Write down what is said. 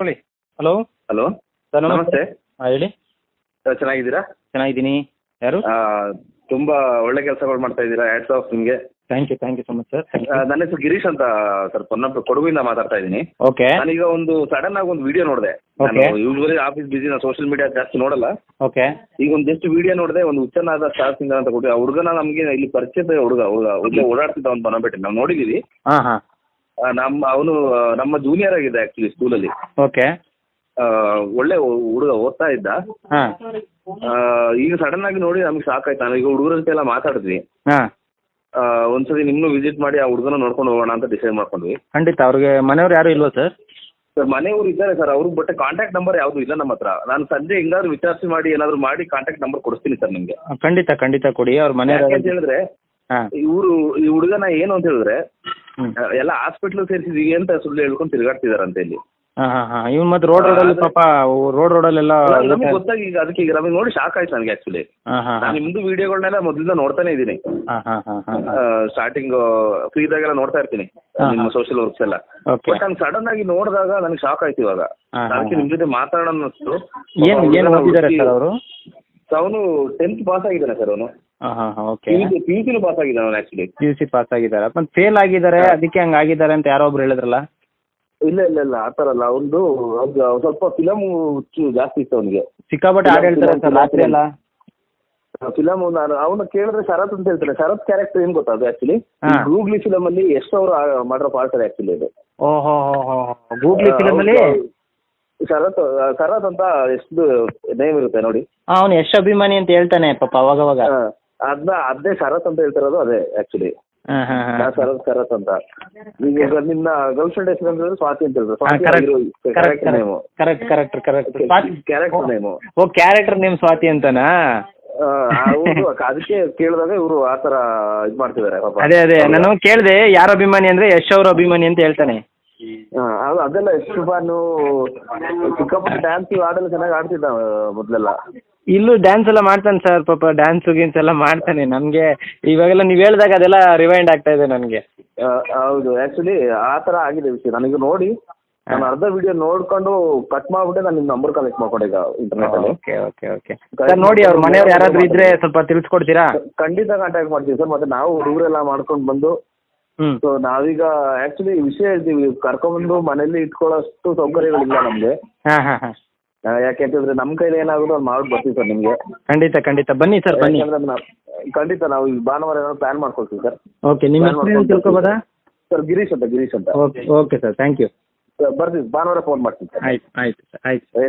ಹೇಳಿ. Hello? Hello sir ನಮಸ್ತೆ. ಹಾಂ ಹೇಳಿ. ಸರ್ ಚೆನ್ನಾಗಿದ್ದೀರಾ? ಚೆನ್ನಾಗಿದ್ದೀನಿ. ಯಾರು? ಆ, ತುಂಬಾ ಒಳ್ಳೆ ಕೆಲಸಗಳು ಮಾಡ್ತಾ ಇದ್ದೀರಾ? ಹ್ಯಾಟ್ಸ್ ಆಫ್ ನಿಮಗೆ. Thank you thank you so much sir ನನ್ನ ಹೆಸರು ಗಿರೀಶ್ ಅಂತ ಸರ್ ಪೊನ್ನಪ್ಪ ಮಾತಾಡ್ತಾ ಇದ್ದೀನಿ. ಓಕೆ ನಾನೀಗ ಒಂದು ಸಡನ್ ಆಗಿ ಒಂದು ವಿಡಿಯೋ ನೋಡಿದೆ. ನಾನು. ಯೂಶ್ವಲಿ ಆಫೀಸ್ ಬಿಸಿ ನಾನು ಸೋಷಿಯಲ್ ಮೀಡಿಯಾ ಜಾಸ್ತಿ ನೋಡಲ್ಲ. ಓಕೆ ಈಗ ಒಂದು ಜಸ್ಟ್ ವಿಡಿಯೋ ನೋಡಿದೆ ಒಂದು ಉಚ್ಚನಾದ ಸ್ಟಾರ್ ಸಿಂಗರ್ ಅಂತ ಕೊಟ್ಟು ಆ ಹುಡುಗನ ನಮಗೆ ಇಲ್ಲಿ ಪರಿಚಯ ಹುಡುಗ ಹುಡುಗ ಹುಡುಗ ಓಡಾಡ್ತಿದ್ದ ಒಂದು ಬನ್ನಬೇಟೆ ನಾವು ನೋಡಿದೀವಿ. ನಮ್ಮ ಅವನು ನಮ್ಮ ಜೂನಿಯರ್ ಆಗಿದೆ ಆಕ್ಚುಲಿ ಸ್ಕೂಲಲ್ಲಿ ಓಕೆ ಒಳ್ಳೆ ಹುಡುಗ ಓದ್ತಾ ಇದ್ದ. ಹಾಂ. ಆ, ಈಗ ಸಡನ್ ಆಗಿ ನೋಡಿ ನಮ್ಗೆ ಸಾಕಾಯ್ತು ನಾವು ಈಗ ಹುಡುಗರ ಜೊತೆ ಎಲ್ಲ ಮಾತಾಡಿದ್ವಿ ಒಂದ್ಸರಿ ಆ, ಒಂದ್ಸತಿ ನಿಮ್ಮನ್ನು ವಿಸಿಟ್ ಮಾಡಿ ಆ ಹುಡುಗನ ನೋಡ್ಕೊಂಡು ಹೋಗೋಣ ಅಂತ ಡಿಸೈಡ್ ಮಾಡ್ಕೊಂಡ್ವಿ. ಖಂಡಿತ. ಅವ್ರಿಗೆ ಮನೆಯವ್ರು ಯಾರು ಇಲ್ವಾ ಸರ್ ಸರ್ ಮನೆಯವರು ಇದ್ದಾರೆ ಸರ್. ಅವ್ರಿಗೆ ಬಟ್ ಕಾಂಟ್ಯಾಕ್ಟ್ ನಂಬರ್ ಯಾವ್ದು ಇಲ್ಲ ನಮ್ಮ ಹತ್ರ. ನಾನು ಸಂಜೆ ಹಿಂಗಾದ್ರು ವಿಚಾರಿಸಿ ಮಾಡಿ ಏನಾದ್ರು ಮಾಡಿ ಕಾಂಟ್ಯಾಕ್ಟ್ ನಂಬರ್ ಕೊಡಿಸ್ತೀನಿ ಸರ್ ನಿಮ್ಗೆ. ಖಂಡಿತ ಖಂಡಿತ ಕೊಡಿ. ಅವ್ರ ಮನೆಯವ್ರು ಯಾಕೆ ಅಂತ ಹೇಳಿದ್ರೆ ಹಾಂ. ಇವರು ಈ ಹುಡುಗನ ಏನು ಅಂತ ಹೇಳಿದ್ರೆ ಎಲ್ಲ ಹಾಸ್ಪಿಟಲ್ ಸೇರಿಸಿದೀವಿ ಅಂತ ಸುಳ್ಳು ಹೇಳ್ಕೊಂಡು ತಿರುಗಾಡ್ತಿದಾರಂತೆ ಇಲ್ಲಿ. ಹಾಂ ಮತ್ತೆ ರೋಡ್ ರೋಡಲ್ಲಿ ಪಾಪ ರೋಡ್ ರೋಡಲ್ಲೆಲ್ಲ ನಮಗೆ ಗೊತ್ತಾಗಿ ಈಗ ಅದಕ್ಕೆ ಈಗ ನಮಗೆ ನೋಡಿ ಶಾಕ್ ಆಯ್ತು ನನಗೆ ಆಕ್ಚುಲಿ ನಾನು ನಿಮ್ದು ವಿಡಿಯೋಗಳನ್ನೆಲ್ಲ ಮೊದಲಿಂದ ನೋಡ್ತಾನೆ ಇದ್ದೀನಿ. ಸ್ಟಾರ್ಟಿಂಗ್ ಫ್ರೀ ಇದಾಗೆಲ್ಲ ನೋಡ್ತಾ ಇರ್ತೀನಿ ನಿಮ್ಮ. ಸೋಷಿಯಲ್ ವರ್ಕ್ಸ್ ಎಲ್ಲ. ಬಟ್ ನಾನು ಸಡನ್ ಆಗಿ ನೋಡಿದಾಗ ನನಗೆ ಶಾಕ್ ಆಯ್ತು ಇವಾಗ. ಅದಕ್ಕೆ ನಿಮ್ ಜೊತೆ ಮಾತಾಡೋಣ ಅನ್ನಿಸ್ತು ಅವನು ಟೆಂತ್ ಪಾಸ್ ಆಗಿದ್ದಾನೆ ಸರ್ ಅವನು. ಹಾಂ ಹಾಂ ಹಾಂ ಓಕೆ ಪಿ ಯು ಪಾಸ್ ಆಗಿದ್ದಾನೆ ಅವನು actually P U C pass ಆಗಿದ್ದಾರೆ? ಮತ್ತೆ ಫೇಲ್ ಆಗಿದ್ದಾರೆ ಅದಕ್ಕೆ ಹಂಗೆ ಆಗಿದ್ದಾರೆ ಅಂತ ಯಾರೋ ಒಬ್ರು ಹೇಳಿದ್ರಲ್ಲ? ಇಲ್ಲ ಇಲ್ಲ ಇಲ್ಲ ಆ ಥರ ಅಲ್ಲ. ಅವನು ಸ್ವಲ್ಪ ಫಿಲಮ್ ಜಾಸ್ತಿ ಇತ್ತು ಅವನಿಗೆ. ಸಿಕ್ಕಾಪಟ್ಟೆ ಹಾಡು ಹೇಳ್ತಾರೆ ಅಂತ ರಾತ್ರಿ ಎಲ್ಲ? ಫಿಲಮ್ ನಾನು ಅವನು ಕೇಳಿದ್ರೆ ಶರತ್ ಅಂತ ಹೇಳ್ತಾರೆ. ಶರತ್ ಕ್ಯಾರೆಕ್ಟರ್ ಏನ್ ಗೊತ್ತಾ ಅದು ಆಕ್ಚುಲಿ ಹಾ. ಗೂಗ್ಲಿ ಫಿಲಮ್ ಅಲ್ಲಿ ಎಷ್ಟು ಅವರು ಮಾಡಿರೋ ಪಾರ್ಟ್ ಇದೆ. ಆಕ್ಚುಲಿ ಅದು ಓಹೋ ಹೋ ಹೋ. ಗೂಗ್ಲಿ ಫಿಲಮಲ್ಲಿ ಶರತ್ ಶರತ್ ಅಂತ ಎಷ್ಟು ನೇಮ್ ಇರುತ್ತೆ ನೋಡಿ. ಅವನು ಯಶ್ ಅಭಿಮಾನಿ ಅಂತ ಹೇಳ್ತಾನೆ ಪಾಪ ಅವಾಗ ಅವಾಗ ಅದನ್ನ ಅದೇ ಸರತ್ ಅಂತ ಹೇಳ್ತಿರೋದು ಅದೇ ಆಕ್ಚುಲಿ ಸರತ್ ಸರತ್ ಹಾಂ. ಶರತ್ ಶರತ್ ಅಂತ. ಈಗ ನಿನ್ನ ಗರ್ಲ್ ಫ್ರೆಂಡ್ ಹೆಸರು ಸ್ವಾತಿ ಅಂತ ಹೇಳಿದ್ರು Swathi name correct correct correct character name ಓ ಕ್ಯಾರೆಕ್ಟರ್ ನೇಮ್ ಸ್ವಾತಿ ಅಂತನಾ? ಅದಕ್ಕೆ ಕೇಳಿದಾಗ ಇವರು ಆ ತರ ಇದ್ ಮಾಡ್ತಿದ್ದಾರೆ ಅದೇ ಅದೇ. ನಾನು ಕೇಳಿದೆ ಯಾರ ಅಭಿಮಾನಿ ಅಂದ್ರೆ ಯಶ್ ಅವ್ರ ಅಭಿಮಾನಿ ಅಂತ ಹೇಳ್ತಾನೆ. ಅದು ಅದೆಲ್ಲ ಯಶ್ ಶುಭಾನು ಚಿಕ್ಕಪ್ಪ ಡ್ಯಾನ್ಸ್ ಆಡಲು ಚೆನ್ನಾಗಿ ಆಡ್ತಿದ್ದ ಮೊದಲೆಲ್ಲ. ಇಲ್ಲೂ ಡ್ಯಾನ್ಸ್ ಎಲ್ಲ ಮಾಡ್ತಾನೆ ಸರ್ ಪಾಪ ಡ್ಯಾನ್ಸ್ ಗೀನ್ಸ್ ಎಲ್ಲ ಮಾಡ್ತಾನೆ. ನನಗೆ ಇವಾಗೆಲ್ಲ ನೀವು ಹೇಳಿದಾಗ ಅದೆಲ್ಲ ರಿವೈಂಡ್ ಆಗ್ತಾ ಇದೆ ನನಗೆ. ಹೌದು. ಆಕ್ಚುಲಿ ಆ ತರ ಆಗಿದೆ ವಿಷಯ. ನನಗೆ ನೋಡಿ ನಾನು ಅರ್ಧ ವಿಡಿಯೋ ನೋಡ್ಕೊಂಡು ಕಟ್ ಮಾಡ್ಬಿಟ್ಟೆ ನಾನು ನಿಮ್ಮ ನಂಬರ್ ಕಲೆಕ್ಟ್ ಮಾಡ್ಕೊಂಡೆ ಈಗ ಇಂಟರ್ನೆಟ್ ಅಲ್ಲಿ. Okay okay okay. ಸರ್ ನೋಡಿ ಅವ್ರ ಮನೆಯವ್ರು ಯಾರಾದ್ರೂ ಇದ್ರೆ ಸ್ವಲ್ಪ ತಿಳಿಸ್ಕೊಡ್ತೀರಾ? ಖಂಡಿತ ಕಾಂಟ್ಯಾಕ್ಟ್ ಮಾಡ್ತೀವಿ ಸರ್ ಮತ್ತೆ ನಾವು ಹುಡುಗರೆಲ್ಲ ಮಾಡ್ಕೊಂಡು ಬಂದು ಹ್ಞೂ ಸೊ ನಾವೀಗ ಆಕ್ಚುಲಿ ವಿಷಯ ಹೇಳ್ತೀವಿ. ಕರ್ಕೊಂಡ್ಬಂದು ಮನೇಲಿ ಇಟ್ಕೊಳ್ಳೋಷ್ಟು ಸೌಕರ್ಯಗಳಿಲ್ಲ ನಮ್ಗೆ. ಹಾಂ ಹಾಂ ಹಾಂ. ಆ, ಯಾಕೆ ಅಂತ ನಮ್ಮ ಕೈಲಿ ಏನಾಗುತ್ತೋ ಅದು ಮಾಡ್ಬಿಟ್ಟು ಬರ್ತೀವಿ ಸರ್ ನಿಮಗೆ. ಖಂಡಿತ ಖಂಡಿತ. ಬನ್ನಿ ಸರ್ ಬನ್ನಿ. ಯಾಕಂದ್ರೆ ನಾವು ಖಂಡಿತ ನಾವು ಈ ಭಾನುವಾರ ಏನಾದ್ರು ಪ್ಲಾನ್ ಮಾಡ್ಕೊಳ್ತೀವಿ ಸರ್. ಓಕೆ ನಿಮ್ಮ ಹೆಸರು ಏನು ತಿಳ್ಕೊಬೋದಾ? ಸರ್ ಗಿರೀಶ್ ಅಂತ ಗಿರೀಶ್ ಅಂತ. Okay okay sir thank you ಬರ್ತೀವಿ ಭಾನುವಾರ ಫೋನ್ ಮಾಡ್ತೀನಿ ಸರ್. ಆಯ್ತು ಆಯ್ತು ಸರ್. ಆಯ್ತು ಸರ್